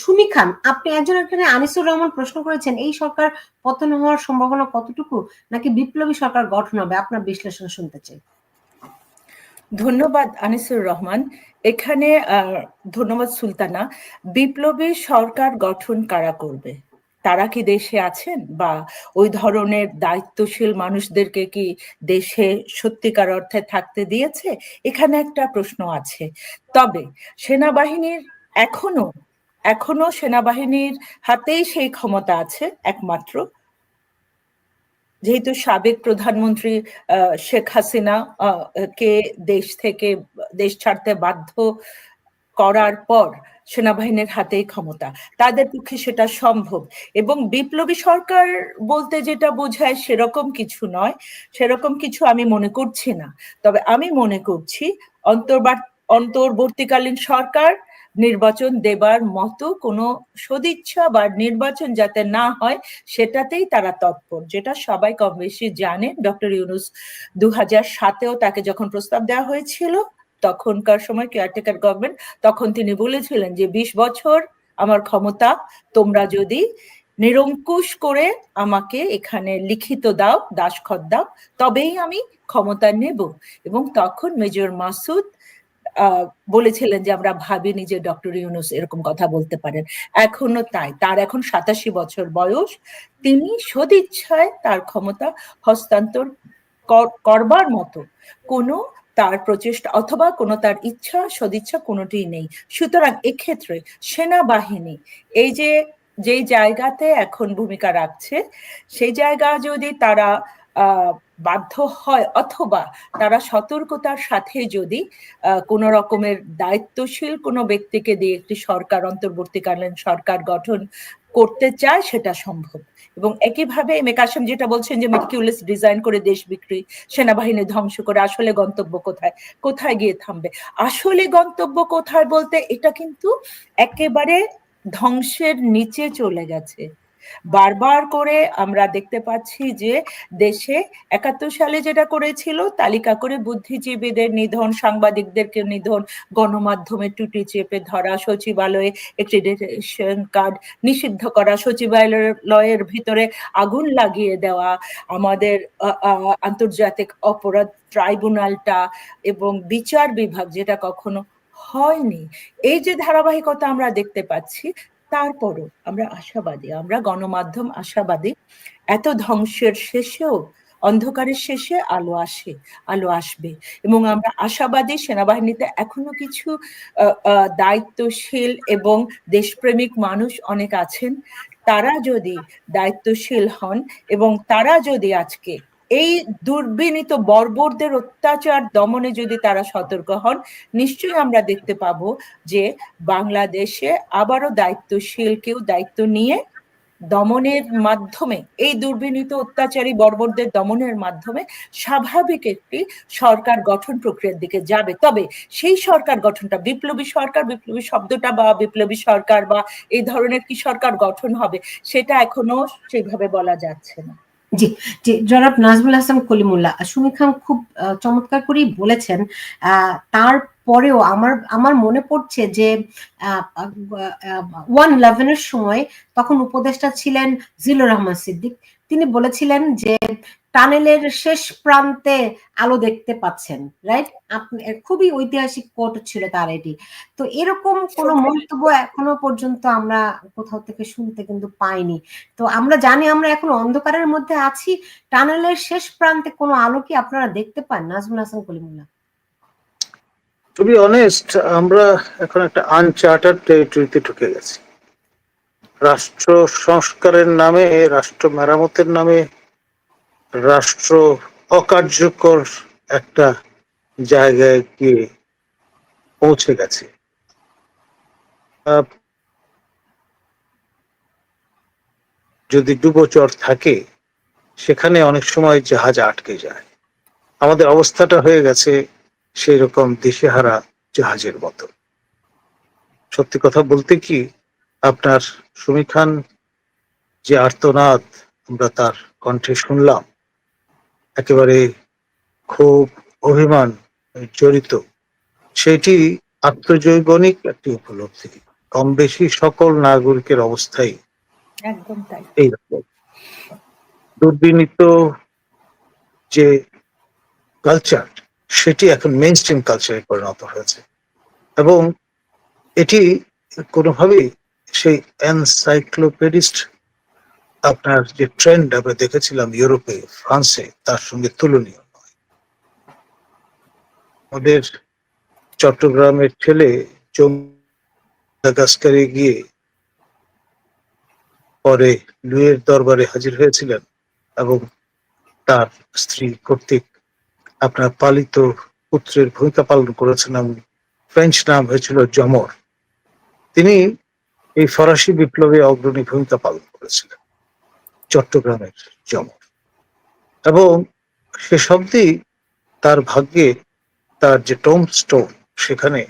সুমি খান, আপনি একজন এখানে আনিসুর রহমান প্রশ্ন করেছেন, এই সরকার পতন হওয়ার সম্ভাবনা কতটুকু? নাকি বিপ্লবী সরকার গঠন হবে? আপনার বিশ্লেষণ শুনতে চাই। ধন্যবাদ আনিসুর রহমান। এখানে ধন্যবাদ সুলতানা। বিপ্লবী সরকার গঠন কারা করবে? তারা কি দেশে আছেন? বা ওই ধরনের দায়িত্বশীল মানুষদেরকে কি দেশে সত্যিকার অর্থে থাকতে দিয়েছে? এখানে একটা প্রশ্ন আছে। তবে সেনাবাহিনীর এখনও এখনও সেনাবাহিনীর হাতেই সেই ক্ষমতা আছে, একমাত্র। যেহেতু সাবেক প্রধানমন্ত্রী শেখ হাসিনা কে দেশ থেকে, দেশ ছাড়তে বাধ্য করার পর সেনাবাহিনীর হাতেই ক্ষমতা। তাদের পক্ষে সেটা সম্ভব। এবং বিপ্লবী সরকার বলতে যেটা বোঝায় সেরকম কিছু নয়। সেরকম কিছু আমি মনে করছি না। তবে আমি মনে করছি অন্তর্বর্তীকালীন সরকার নির্বাচন দেবার মতো কোনো সদিচ্ছা বা নির্বাচন যাতে না হয়, সেটাতেই তারা তৎপর। যেটা সবাই কম বেশি জানে, ডক্টর ইউনুস দু হাজার সাতেও তাকে যখন প্রস্তাব দেওয়া হয়েছিল, তখনকার সময় কেয়ারটেকার গভর্নমেন্ট তখন তিনি বলেছিলেন যে ২০ বছর আমার ক্ষমতা, তোমরা যদি নিরঙ্কুশ করে আমাকে এখানে লিখিত দাও দাসখত দাও তবেই আমি ক্ষমতা নেব। এবং তখন মেজর মাসুদ বলেছিলেন যে আমরা ভাবিনি যে ডক্টর ইউনুস এরকম কথা বলতে পারেন। এখনও তাই। তার এখন সাতাশি বছর বয়স। তিনি সদিচ্ছায় তার ক্ষমতা হস্তান্তর করবার মতো কোনো তার প্রচেষ্টা অথবা কোনো তার ইচ্ছা, সদিচ্ছা কোনোটি নেই। সুতরাং এক্ষেত্রে সেনাবাহিনী এই যে, যেই জায়গাতে এখন ভূমিকা রাখছে, সেই জায়গা যদি তারা বাধ্য হয় অথবা তারা সতর্কতার সাথে যদি কোন রকমের দায়িত্বশীল কোনো ব্যক্তিকে দিয়ে একটি সরকার, অন্তর্বর্তীকালীন সরকার গঠন করতে চায়, সেটা সম্ভব। এবং একইভাবে এম এ কাসেম যেটা বলছেন যে মেটিকিউলাস ডিজাইন করে দেশ বিক্রি, সেনাবাহিনী ধ্বংস করে, আসলে গন্তব্য কোথায় কোথায় গিয়ে থামবে? আসলে গন্তব্য কোথায় বলতে, এটা কিন্তু একেবারে ধ্বংসের নিচে চলে গেছে। বারবার করে আমরা দেখতে পাচ্ছি যে দেশে একাত্তর সালে যেটা করেছিল, তালিকা করে বুদ্ধিজীবীদের নিধন, সাংবাদিকদেরকে নিধন, গণমাধ্যমে টুটি চেপে ধরা, সচিবালয়ে এক্রিডিটেশন কার্ড নিষিদ্ধ করা, সচিবালয়ের ভিতরে আগুন লাগিয়ে দেওয়া, আমাদের আন্তর্জাতিক অপরাধ ট্রাইব্যুনালটা এবং বিচার বিভাগ যেটা কখনো হয়নি। এই যে ধারাবাহিকতা আমরা দেখতে পাচ্ছি তারপরও আমরা আশাবাদী, আমরা গণমাধ্যম আশাবাদী। এত ধ্বংসের শেষেও, অন্ধকারের শেষে আলো আসে, আলো আসবে। এবং আমরা আশাবাদী সেনাবাহিনীতে এখনও কিছু দায়িত্বশীল এবং দেশপ্রেমিক মানুষ অনেক আছেন। তারা যদি দায়িত্বশীল হন এবং তারা যদি আজকে এই দুর্বিনীত বর্বরদের অত্যাচার দমনে যদি তারা সতর্ক হন, নিশ্চয়ই আমরা দেখতে পাবো যে বাংলাদেশে আবারও দায়িত্বশীল কেউ দায়িত্ব নিয়ে দমনের মাধ্যমে, এই দুর্বিনীত অত্যাচারী বর্বরদের দমনের মাধ্যমে স্বাভাবিক একটি সরকার গঠন প্রক্রিয়ার দিকে যাবে। তবে সেই সরকার গঠনটা, বিপ্লবী সরকার, বিপ্লবী শব্দটা বা বিপ্লবী সরকার বা এই ধরনের কি সরকার গঠন হবে, সেটা এখনও সেইভাবে বলা যাচ্ছে না। জি জি, জনাব নাজমুল হাসান কলিমুল্লাহ, সুমি খান খুব চমৎকার করেই বলেছেন তার পরেও আমার আমার মনে পড়ছে যে ওয়ান ইলেভেনের সময় তখন উপদেষ্টা ছিলেন জিলুর রহমান সিদ্দিক। তিনি বলেছিলেন যে টানেলের শেষ প্রান্তে আলো দেখতে পাচ্ছেন রাইট আপনি খুবই ঐতিহাসিক কোট ছিল তার এটি। তো এরকম কোন মন্তব্য এখনও পর্যন্ত আমরা কোথাও থেকে শুনতে কিন্তু পাইনি। তো আমরা জানি আমরা এখন অন্ধকারের মধ্যে আছি। টানেলের শেষ প্রান্তে কোনো আলো কি আপনারা দেখতে পান Nazmul Hasan Kalimullah to be honest আমরা এখন একটা আনচার্টার টেরিটরিতে ঢুকে গেছি। রাষ্ট্র সংস্কারের নামে রাষ্ট্র মেরামতের নামে রাষ্ট্র অকার্যকর একটা জায়গায় গিয়ে পৌঁছে গেছে। যদি ডুবোচর থাকে, সেখানে অনেক সময় জাহাজ আটকে যায়। আমাদের অবস্থাটা হয়ে গেছে সেই রকম দিশেহারা জাহাজের মতো। সত্যি কথা বলতে কি, আপনার সুমি খান যে আর্তনাদ আমরা তার কণ্ঠে শুনলাম একেবারে খুব অভিমান জড়িত। সেটি আত্মজৈবনিক একটি উপলব্ধি। কম বেশি সকল নাগরিকের অবস্থাই একদম তাই। এইরকম দুর্বিনীত যে কালচার সেটি এখন মেইন স্ট্রিম কালচারে পরিণত হয়েছে। এবং এটি কোনোভাবেই সেই এনসাইক্লোপেডিস্ট আপনার যে ট্রেন্ড আমরা দেখেছিলাম ইউরোপে, ফ্রান্সে, তার সঙ্গে তুলনীয় নয়। আমাদের চট্টগ্রামের ছেলে জম্মু গিয়ে পরে লুয়ের দরবারে হাজির হয়েছিলেন এবং তার স্ত্রী কর্তৃক আপনার পালিত পুত্রের ভূমিকা পালন করেছেন এবং ফ্রেঞ্চ নাম হয়েছিল জমর তিনি এই ফরাসি বিপ্লবে অগ্রণী ভূমিকা পালন করেছিলেন। চট্টগ্রামের জমর এবং সে শব্দই তার ভাগ্যে তার যে টোম স্টোন, সেখানে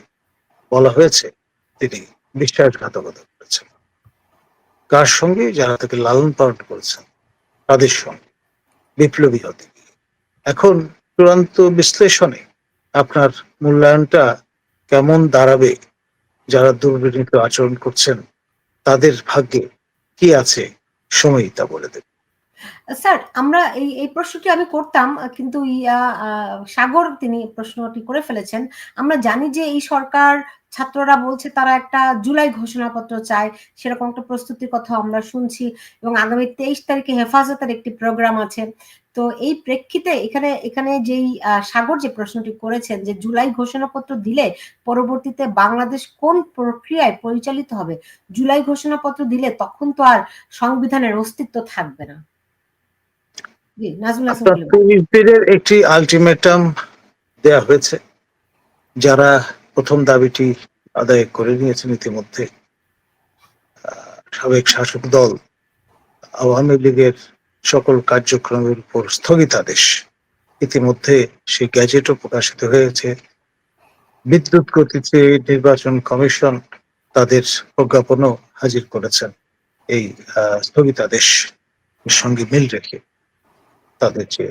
বলা হয়েছে, তিনি বিশ্বাসঘাতকতা করেছেন। কার সঙ্গে? যারা তাকে লালন পালন করেছেন, তাদের সঙ্গে। বিপ্লবী হতে গিয়ে। এখন চূড়ান্ত বিশ্লেষণে আপনার মূল্যায়নটা কেমন দাঁড়াবে? যারা দুর্বিনীত আচরণ করছেন, তাদের ভাগ্যে কি আছে? সময়ই তা বলে দেবে। স্যার, আমরা এই এই প্রশ্নটি আমি করতাম, কিন্তু ইয়া সাগর তিনি প্রশ্নটি করে ফেলেছেন। আমরা জানি যে এই সরকার, ছাত্ররা বলছে তারা একটা জুলাই ঘোষণাপত্র চায়, সেরকম একটা প্রস্তুতির কথা আমরা শুনছি এবং আগামী তেইশ তারিখে হেফাজতের একটি প্রোগ্রাম আছে। তো এই প্রেক্ষিতে এখানে এখানে যেই সাগর যে প্রশ্নটি করেছেন যে জুলাই ঘোষণাপত্র দিলে পরবর্তীতে বাংলাদেশ কোন প্রক্রিয়ায় পরিচালিত হবে? জুলাই ঘোষণাপত্র দিলে তখন তো আর সংবিধানের অস্তিত্ব থাকবে না। একটি আলটিমেটাম দেয়া হয়েছে, যারা প্রথম দাবিটি আদায় করে নিয়েছেন ইতিমধ্যে সাবেক শাসক দল আওয়ামী লীগের সকল কার্যক্রমের উপর স্থগিতাদেশ। ইতিমধ্যে সেই গ্যাজেটও প্রকাশিত হয়েছে। বিদ্যুৎ গতিতে নির্বাচন কমিশন তাদের প্রজ্ঞাপনও হাজির করেছেন। এই স্থগিতাদেশ সঙ্গে মিল রেখে তাদের যে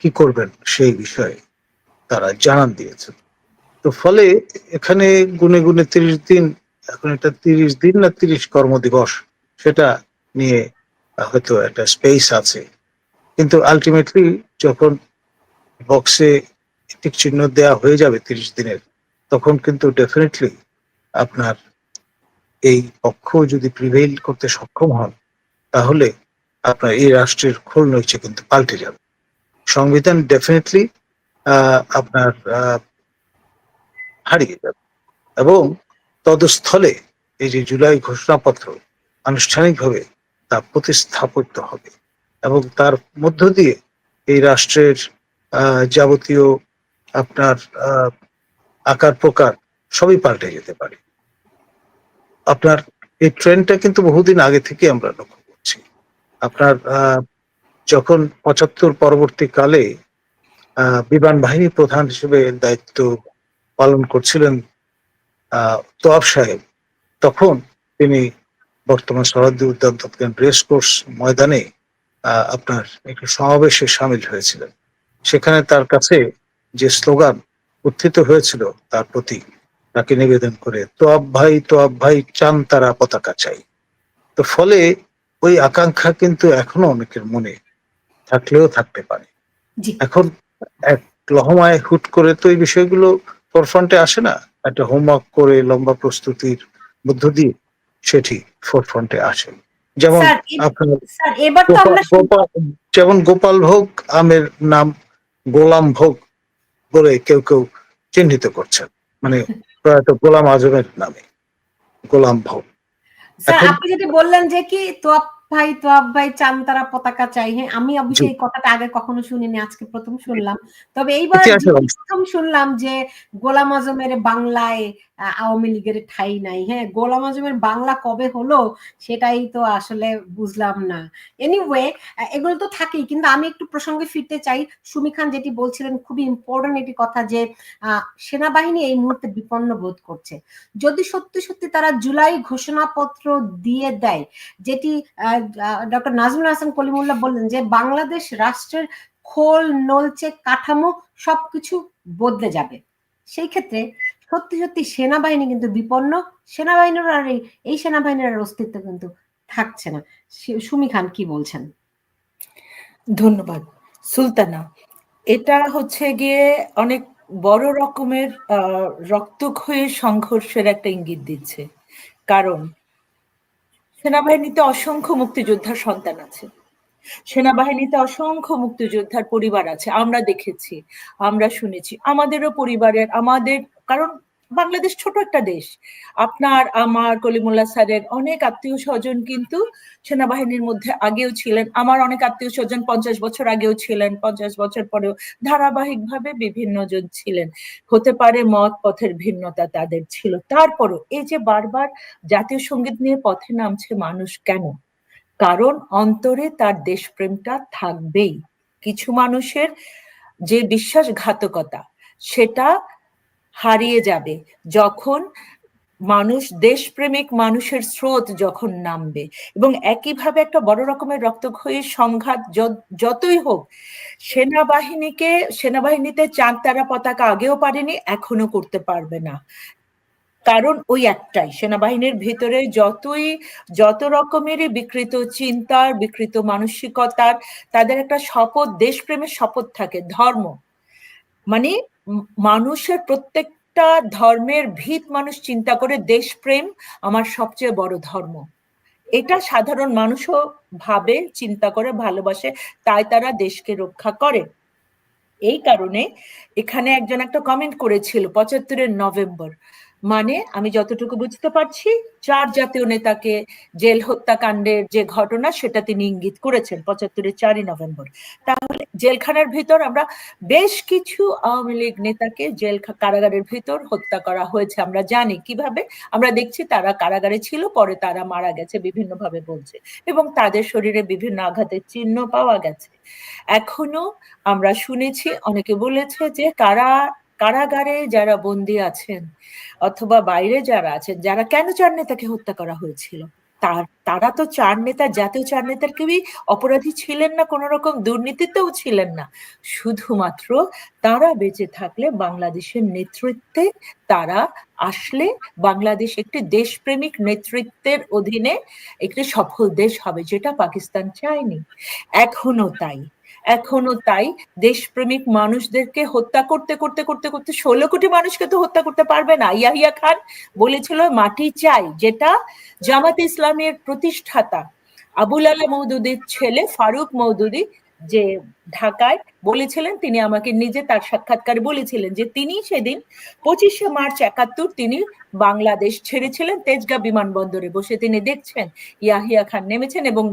কি করবেন সেই বিষয়ে তারা জানান দিয়েছেন। তো ফলে এখানে গুনে গুনে তিরিশ দিন, এখন এটা তিরিশ দিন না তিরিশ কর্মদিবস, সেটা নিয়ে হয়তো একটা স্পেস আছে। কিন্তু আলটিমেটলি যখন বক্সে টিক চিহ্ন দেওয়া হয়ে যাবে তিরিশ দিনের, তখন কিন্তু ডেফিনেটলি আপনার এই পক্ষ যদি প্রিভেইল করতে সক্ষম হন, তাহলে আপনার এই রাষ্ট্রের খোল নইছে কিন্তু পাল্টে যাবে। সংবিধান ডেফিনেটলি আপনার হারিয়ে যাবে। এবং তদস্থলে এই যে জুলাই ঘোষণাপত্র আনুষ্ঠানিকভাবে তা প্রতিস্থাপিত হবে। এবং তার মধ্য দিয়ে এই রাষ্ট্রের যাবতীয় আপনার আকার প্রকার সবই পাল্টে যেতে পারে। আপনার এই ট্রেন্ডটা কিন্তু বহুদিন আগে থেকে আমরা লক্ষ্য করছি। আপনার যখন পঁচাত্তর পরবর্তীকালে বিমান বাহিনী প্রধান হিসেবে দায়িত্ব পালন করছিলেন তোয়াব সাহেব, তখন তিনি বর্তমান সরহদ্দি উদ্যান তৎকালীন রেস কোর্স ময়দানে আপনার একটি সমাবেশে সামিল হয়েছিলেন। সেখানে তার কাছে যে স্লোগান উত্থিত হয়েছিল তার প্রতি তাকে নিবেদন করে তোয়াব ভাই তোয়াব ভাই চান তারা পতাকা চাই। তো ফলে ওই আকাঙ্ক্ষা কিন্তু এখনও অনেকের মনে থাকলেও থাকতে পারে। এখন এক লহমায় হুট করে তো এই বিষয়গুলো ফোরফ্রন্টে আসে না? একটা হোমওয়ার্ক করে লম্বা প্রস্তুতির মধ্য দিয়ে সেটি ফোরফ্রন্টে আসে যেমন যেমন গোপাল ভোগ আমের নাম গোলাম ভোগ বলে কেউ কেউ চিহ্নিত করছেন। মানে প্রয়াত গোলাম আজমের নামে গোলাম ভোগ। আপনি যেটা বললেন যে কি তোয়াব ভাই তোয়াব ভাই চান তারা পতাকা চাই। হ্যাঁ আমি অবশ্যই এই কথাটা আগে কখনো শুনিনি আজকে প্রথম শুনলাম। তবে এইবার। প্রথম শুনলাম যে গোলাম আজমের বাংলায় আওয়ামী লীগের ঠাই নাই। হ্যাঁ গোলাম আজমের বাংলা কবে হলো সেটাই তো আসলে বুঝলাম না। এনিওয়ে এগুলো তো থাকেই কিন্তু আমি একটু প্রসঙ্গে ফিরতে চাই। সুমি খান যেটি বলছিলেন খুবই ইম্পর্টেন্ট একটি কথা যে আহ, সেনাবাহিনী এই মুহূর্তে বিপন্ন বোধ করছে। যদি সত্যি সত্যি তারা জুলাই ঘোষণাপত্র দিয়ে দেয় যেটি ডক্টর নাজমুল হাসান কলিমুল্লাহ বললেন যে বাংলাদেশ রাষ্ট্রের খোল, নলচে, কাঠামো সবকিছু বদলে যাবে। সেই ক্ষেত্রে সত্যি সত্যি সেনাবাহিনী কিন্তু বিপন্ন। সেনাবাহিনীর আর এই- সেনাবাহিনীর অস্তিত্ব কিন্তু থাকছে না। সুমি খান কি বলছেন? ধন্যবাদ। সুলতানা, এটা হচ্ছে গিয়ে অনেক বড় রকমের রক্তক্ষয়ী সংঘর্ষের একটা ইঙ্গিত দিচ্ছে। কারণ সেনাবাহিনীতে অসংখ্য মুক্তিযোদ্ধার সন্তান আছে। সেনাবাহিনীতে অসংখ্য মুক্তিযোদ্ধার পরিবার আছে। আমরা দেখেছি, আমরা শুনেছি। আমাদেরও পরিবারের, আমাদের, কারণ বাংলাদেশ ছোট একটা দেশ। আপনার আমার কলিমুল্লাহ স্যারের অনেক আত্মীয় স্বজন কিন্তু সেনাবাহিনীর মধ্যে আগেও ছিলেন। আমার অনেক আত্মীয় স্বজন পঞ্চাশ বছর আগেও ছিলেন, পঞ্চাশ বছর পরেও ধারাবাহিকভাবে বিভিন্ন জন ছিলেন। হতে পারে মত পথের ভিন্নতা তাদের ছিল। তারপরও এই যে বারবার জাতীয় সংগীত নিয়ে পথে নামছে মানুষ কেন? কারণ অন্তরে তার দেশপ্রেমটা থাকবেই। কিছু মানুষের যে বিশ্বাসঘাতকতা, সেটা হারিয়ে যাবে। যখন মানুষ, দেশপ্রেমিক মানুষের স্রোত যখন নামবে এবং একইভাবে একটা বড় রকমের রক্তক্ষয়ী সংঘাত যতই হোক, সেনাবাহিনীকে, সেনাবাহিনীতে চাঁদ, তারা পতাকা আগেও পারেনি এখনও করতে পারবে না। কারণ ওই একটাই, সেনাবাহিনীর ভিতরে যতই, যত রকমেরই বিকৃত চিন্তার, বিকৃত মানসিকতার, তাদের একটা শপথ, দেশপ্রেমের শপথ থাকে, ধর্ম। মানে মানুষের প্রত্যেকটা ধর্মের ভিত মানুষ চিন্তা করে দেশপ্রেম আমার সবচেয়ে বড় ধর্ম। এটা সাধারণ মানুষও ভাবে, চিন্তা করে, ভালোবাসে, তাই তারা দেশকে রক্ষা করে। এই কারণে এখানে একজন একটা কমেন্ট করেছিল, পঁচাত্তরের নভেম্বর। মানে আমি যতটুকু বুঝতে পারছি, চার জাতীয় নেতাকে জেল হত্যাকাণ্ডের যে ঘটনা সেটা তিনি ইঙ্গিত করেছেন পঁচাত্তরের চারই নভেম্বর। তাহলে জেলখানার ভিতর আমরা বেশ কিছু আওয়ামী লীগ নেতাকে জেল কারাগারের ভিতর হত্যা করা হয়েছে, আমরা জানি কীভাবে। আমরা দেখছি তারা কারাগারে ছিল, পরে তারা মারা গেছে বিভিন্ন ভাবে বলছে। এবং তাদের শরীরে বিভিন্ন আঘাতের চিহ্ন পাওয়া গেছে। এখনও আমরা শুনেছি, অনেকে বলেছে যে কারা কারাগারে যারা বন্দী আছেন অথবা বাইরে যারা আছেন, যারা কেন চার নেতাকে হত্যা করা হয়েছিল? তার, তারা তো চার নেতা, জাতীয় চার নেতার কেউই অপরাধী ছিলেন না কোন রকম দুর্নীতিতেও ছিলেন না। শুধুমাত্র তারা বেঁচে থাকলে বাংলাদেশের নেতৃত্বে তারা আসলে বাংলাদেশ একটি দেশপ্রেমিক নেতৃত্বের অধীনে একটি সফল দেশ হবে, যেটা পাকিস্তান চায়নি। এখনও তাই। এখনও তাই। দেশপ্রেমিক মানুষদেরকে হত্যা করতে করতে করতে করতে ষোলো কোটি মানুষকে তো হত্যা করতে পারবে না। ইয়াহিয়া খান বলেছিল, মাটি চাই, যেটা জামাত ইসলামের প্রতিষ্ঠাতা আবুল আলা মৌদুদির ছেলে ফারুক মৌদুদি যে ঢাকায় বলেছিলেন, তিনি আমাকে নিজে তার সাক্ষাৎকারে বলেছিলেন যে তিনি সেদিন পঁচিশে মার্চ একাত্তর তিনি বাংলাদেশ ছেড়েছিলেন, তেজগা বিমানবন্দরে বসে তিনি দেখছেন ইয়াহিয়া খান নেমেছেন এবং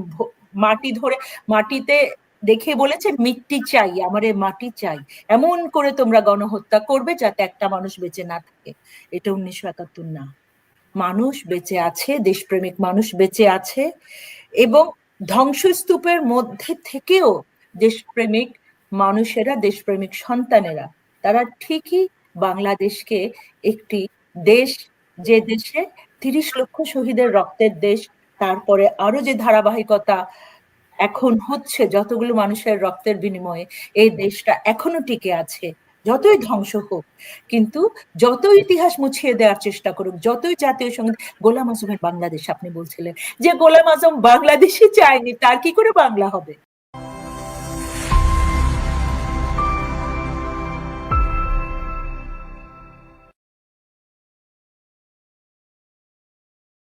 মাটি ধরে, মাটিতে দেখে বলেছেন মিট্টি চাই, আমার মাটি চাই। এমন করে তোমরা গণহত্যা করবে যাতে একটা মানুষ বেঁচে না থাকে। এটা উনিশশো একাত্তর না। মানুষ বেঁচে আছে, দেশপ্রেমিক মানুষ বেঁচে আছে এবং ধ্বংসস্তূপের মধ্যে থেকেও দেশপ্রেমিক মানুষেরা, দেশপ্রেমিক সন্তানেরা, তারা ঠিকই বাংলাদেশকে একটি দেশ, যে দেশে তিরিশ লক্ষ শহীদের রক্তের দেশ, তারপরে আরও যে ধারাবাহিকতা এখন হচ্ছে যতগুলো মানুষের রক্তের বিনিময়ে এই দেশটা এখনও টিকে আছে, যতই ধ্বংস হোক। কিন্তু যত ইতিহাস মুছিয়ে দেওয়ার চেষ্টা করুক, যতই জাতীয় সংগীত, গোলাম আজমের বাংলাদেশ, আপনি বলছিলেন যে গোলাম আজম বাংলাদেশই চায়নি, তার কি করে বাংলা হবে?